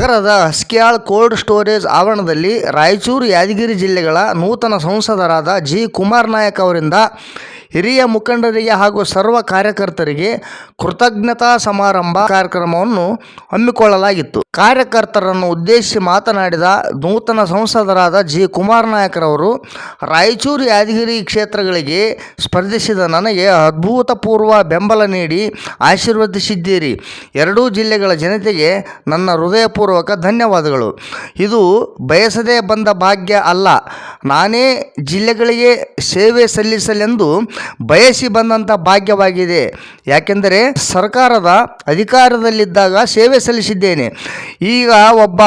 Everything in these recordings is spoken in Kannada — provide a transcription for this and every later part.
ನಗರದ ಹಸ್ಕ್ಯಾಳ್ ಕೋಲ್ಡ್ ಸ್ಟೋರೇಜ್ ಆವರಣದಲ್ಲಿ ರಾಯಚೂರು ಯಾದಗಿರಿ ಜಿಲ್ಲೆಗಳ ನೂತನ ಸಂಸದರಾದ ಜಿ ಕುಮಾರ್ ನಾಯಕ್ ಅವರಿಂದ ಹಿರಿಯ ಮುಖಂಡರಿಗೆ ಹಾಗೂ ಸರ್ವ ಕಾರ್ಯಕರ್ತರಿಗೆ ಕೃತಜ್ಞತಾ ಸಮಾರಂಭ ಕಾರ್ಯಕ್ರಮವನ್ನು ಹಮ್ಮಿಕೊಳ್ಳಲಾಗಿತ್ತು. ಕಾರ್ಯಕರ್ತರನ್ನು ಉದ್ದೇಶಿಸಿ ಮಾತನಾಡಿದ ನೂತನ ಸಂಸದರಾದ ಜಿ. ಕುಮಾರ್ ನಾಯಕರವರು ರಾಯಚೂರು ಯಾದಗಿರಿ ಕ್ಷೇತ್ರಗಳಿಗೆ ಸ್ಪರ್ಧಿಸಿದ ನನಗೆ ಅದ್ಭುತಪೂರ್ವ ಬೆಂಬಲ ನೀಡಿ ಆಶೀರ್ವದಿಸಿದ್ದೀರಿ. ಎರಡೂ ಜಿಲ್ಲೆಗಳ ಜನತೆಗೆ ನನ್ನ ಹೃದಯಪೂರ್ವಕ ಧನ್ಯವಾದಗಳು. ಇದು ಬಯಸದೇ ಬಂದ ಭಾಗ್ಯ ಅಲ್ಲ. ನಾನೇ ಜಿಲ್ಲೆಗಳಿಗೆ ಸೇವೆ ಸಲ್ಲಿಸಲೆಂದು ಬಯಸಿ ಬಂದಂಥ ಭಾಗ್ಯವಾಗಿದೆ. ಯಾಕೆಂದರೆ ಸರ್ಕಾರದ ಅಧಿಕಾರದಲ್ಲಿದ್ದಾಗ ಸೇವೆ ಸಲ್ಲಿಸಿದ್ದೇನೆ. ಈಗ ಒಬ್ಬ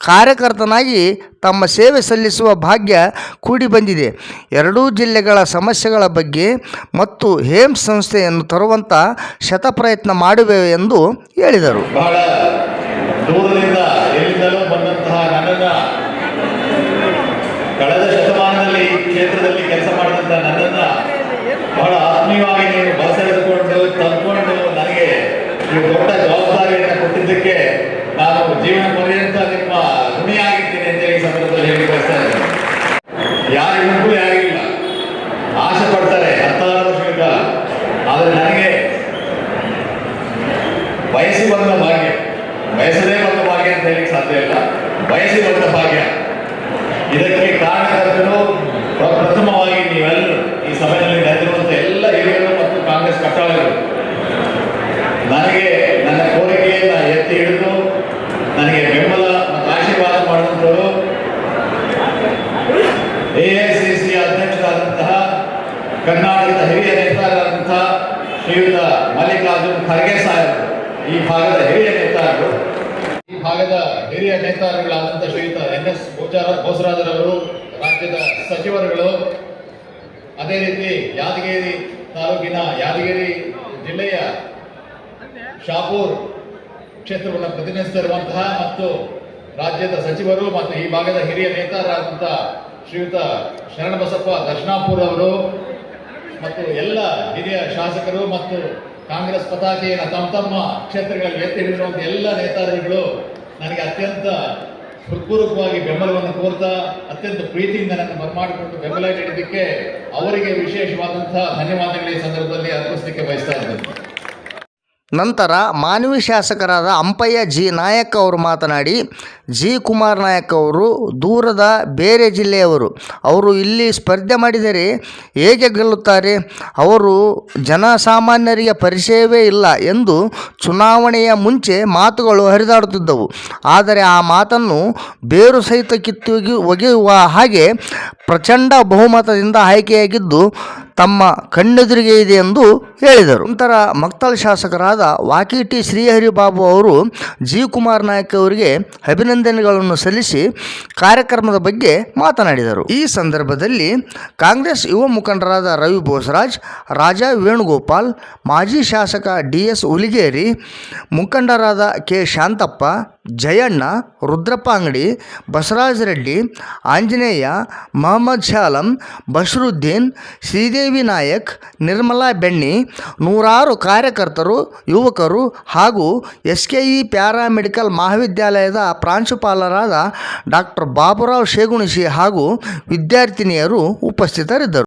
ಕಾರ್ಯಕರ್ತನಾಗಿ ತಮ್ಮ ಸೇವೆ ಸಲ್ಲಿಸುವ ಭಾಗ್ಯ ಕೂಡಿ ಬಂದಿದೆ. ಎರಡೂ ಜಿಲ್ಲೆಗಳ ಸಮಸ್ಯೆಗಳ ಬಗ್ಗೆ ಮತ್ತು ಹೇಮ್ಸ್ ಸಂಸ್ಥೆಯನ್ನು ತರುವಂಥ ಶತಪ್ರಯತ್ನ ಮಾಡುವೆ ಎಂದು ಹೇಳಿದರು. ಬಹಳ ದೂರದಿಂದ ಬಂದಂತಹ ಕೊಟ್ಟಿದ್ದಕ್ಕೆ ನಾನು ಜೀವನ ಪರ್ಯಂತ ನಿಮ್ಮ ಋಣಿಯಾಗಿದ್ದೀನಿ ಅಂತ ಈ ಸಂದರ್ಭದಲ್ಲಿ ಹೇಳಿ ಬಯಸ್ತಾ ಇದ್ದೇನೆ. ಯಾರಿಗೂ ಯಾರಿಗಿಲ್ಲ ಆಸೆ ಪಡ್ತಾರೆ ಹತ್ತಾರು ವರ್ಷದಿಂದ ಆದರೆ ನನಗೆ ಬಯಸಿ ಬಂದ ಭಾಗ್ಯ. ಬಯಸದೇ ಬಂದ ಭಾಗ್ಯ ಅಂತ ಹೇಳಿಕ್ಕೆ ಸಾಧ್ಯ ಇಲ್ಲ. ಬಯಸಿ ಬಂದ ಭಾಗ್ಯ. ಇದಕ್ಕೆ ಕಾರಣಕರ್ತರು ಪ್ರಥಮವಾಗಿ ನೀವೆಲ್ಲರೂ ಈ ಸಭೆಯಲ್ಲಿ ನಡೆದಿರುವಂತಹ ಎಲ್ಲ ಹಿರಿಯರು ಮತ್ತು ಕಾಂಗ್ರೆಸ್ ಕಟ್ಟಾಳರು ನನಗೆ ನನ್ನ ಕೋರಿಕೆಯನ್ನು ಎತ್ತಿ ಹಿಡಿದು ನನಗೆ ಬೆಂಬಲ ಮತ್ತು ಆಶೀರ್ವಾದ ಮಾಡಿದಂಥವರು ಎ ಐ ಸಿ ಸಿ ಅಧ್ಯಕ್ಷರಾದಂತಹ ಕರ್ನಾಟಕದ ಹಿರಿಯ ನೇತಾರರಾದಂಥ ಶ್ರೀಯುತ ಮಲ್ಲಿಕಾರ್ಜುನ್ ಖರ್ಗೆ ಸಾಹೇಬರು ಈ ಭಾಗದ ಹಿರಿಯ ನೇತಾರರು. ಈ ಭಾಗದ ಹಿರಿಯ ನೇತಾರರುಗಳಾದಂಥ ಶ್ರೀಯುತ ಎನ್ ಎಸ್ ಗೋಚಾರ ಬೋಸರಾಜರವರು ರಾಜ್ಯದ ಸಚಿವರುಗಳು, ಅದೇ ರೀತಿ ಯಾದಗಿರಿ ತಾಲೂಕಿನ ಯಾದಗಿರಿ ಜಿಲ್ಲೆಯ ಶಾಪೂರ್ ಕ್ಷೇತ್ರವನ್ನು ಪ್ರತಿನಿಧಿಸುತ್ತಿರುವಂತಹ ಮತ್ತು ರಾಜ್ಯದ ಸಚಿವರು ಮತ್ತು ಈ ಭಾಗದ ಹಿರಿಯ ನೇತಾರರಾದಂಥ ಶ್ರೀಯುತ ಶರಣಬಸಪ್ಪ ದರ್ಶನಾಪುರ್ ಅವರು ಮತ್ತು ಎಲ್ಲ ಹಿರಿಯ ಶಾಸಕರು ಮತ್ತು ಕಾಂಗ್ರೆಸ್ ಪತಾಕೆಯನ್ನು ತಮ್ಮ ತಮ್ಮ ಕ್ಷೇತ್ರಗಳಲ್ಲಿ ಎತ್ತಿ ಹಿಡಿದಿರುವಂಥ ಎಲ್ಲ ನೇತಾರರುಗಳು ನನಗೆ ಅತ್ಯಂತ ಹೃತ್ಪೂರ್ವಕವಾಗಿ ಬೆಂಬಲವನ್ನು ಕೋರ್ತಾ, ಅತ್ಯಂತ ಪ್ರೀತಿಯಿಂದ ನನ್ನ ಬರಮಾಡಿಕೊಂಡು ಬೆಂಬಲ ನೀಡಿದ್ದಕ್ಕೆ ಅವರಿಗೆ ವಿಶೇಷವಾದಂತಹ ಧನ್ಯವಾದಗಳ ಈ ಸಂದರ್ಭದಲ್ಲಿ ಅರ್ಪಿಸಲಿಕ್ಕೆ ಬಯಸ್ತಾ ಇದ್ದೇನೆ. ನಂತರ ಮಾನವಿ ಶಾಸಕರಾದ ಅಂಪಯ್ಯ ಜಿ ನಾಯಕ್ ಅವರು ಮಾತನಾಡಿ, ಜಿ ಕುಮಾರ್ ನಾಯಕ್ ಅವರು ದೂರದ ಬೇರೆ ಜಿಲ್ಲೆಯವರು. ಅವರು ಇಲ್ಲಿ ಸ್ಪರ್ಧೆ ಮಾಡಿದರೆ ಹೇಗೆ ಗೆಲ್ಲುತ್ತಾರೆ? ಅವರು ಜನಸಾಮಾನ್ಯರಿಗೆ ಪರಿಚಯವೇ ಇಲ್ಲ ಎಂದು ಚುನಾವಣೆಯ ಮುಂಚೆ ಮಾತುಗಳು ಹರಿದಾಡುತ್ತಿದ್ದವು. ಆದರೆ ಆ ಮಾತನ್ನು ಬೇರು ಸಹಿತ ಕಿತ್ತು ಒಗೆಯುವ ಹಾಗೆ ಪ್ರಚಂಡ ಬಹುಮತದಿಂದ ಆಯ್ಕೆಯಾಗಿದ್ದು ತಮ್ಮ ಕಣ್ಣೆದುರಿಗೆ ಇದೆ ಎಂದು ಹೇಳಿದರು. ನಂತರ ಮಕ್ತಲ್ ಶಾಸಕರಾದ ವಾಕಿಟಿ ಶ್ರೀಹರಿ ಬಾಬು ಅವರು ಜಿ ಕುಮಾರ್ ನಾಯಕ್ ಅವರಿಗೆ ಅಭಿನಂದನೆಗಳನ್ನು ಸಲ್ಲಿಸಿ ಕಾರ್ಯಕ್ರಮದ ಬಗ್ಗೆ ಮಾತನಾಡಿದರು. ಈ ಸಂದರ್ಭದಲ್ಲಿ ಕಾಂಗ್ರೆಸ್ ಯುವ ಮುಖಂಡರಾದ ರವಿ ಬೋಸರಾಜ್, ರಾಜಾ ವೇಣುಗೋಪಾಲ್, ಮಾಜಿ ಶಾಸಕ ಡಿ ಎಸ್ ಹುಲಿಗೇರಿ, ಮುಖಂಡರಾದ ಕೆ ಶಾಂತಪ್ಪ ಜಯಣ್ಣ ರುದ್ರಪ್ಪ ಅಂಗಡಿ ಬಸವರಾಜ ರೆಡ್ಡಿ ಆಂಜನೇಯ, ಮಹಮ್ಮದ್ ಶಾಲಂ, ಬಶರುದ್ದೀನ್, ಶ್ರೀದೇವಿ ನಾಯಕ್, ನಿರ್ಮಲಾ ಬೆಣ್ಣಿ, ನೂರಾರು ಕಾರ್ಯಕರ್ತರು, ಯುವಕರು ಹಾಗೂ ಎಸ್ ಕೆ ಇ ಪ್ಯಾರಾಮೆಡಿಕಲ್ ಮಹಾವಿದ್ಯಾಲಯದ ಪ್ರಾಂಶುಪಾಲರಾದ ಡಾಕ್ಟರ್ ಬಾಬುರಾವ್ ಶೇಗುಣಿಸಿ ಹಾಗೂ ವಿದ್ಯಾರ್ಥಿನಿಯರು ಉಪಸ್ಥಿತರಿದ್ದರು.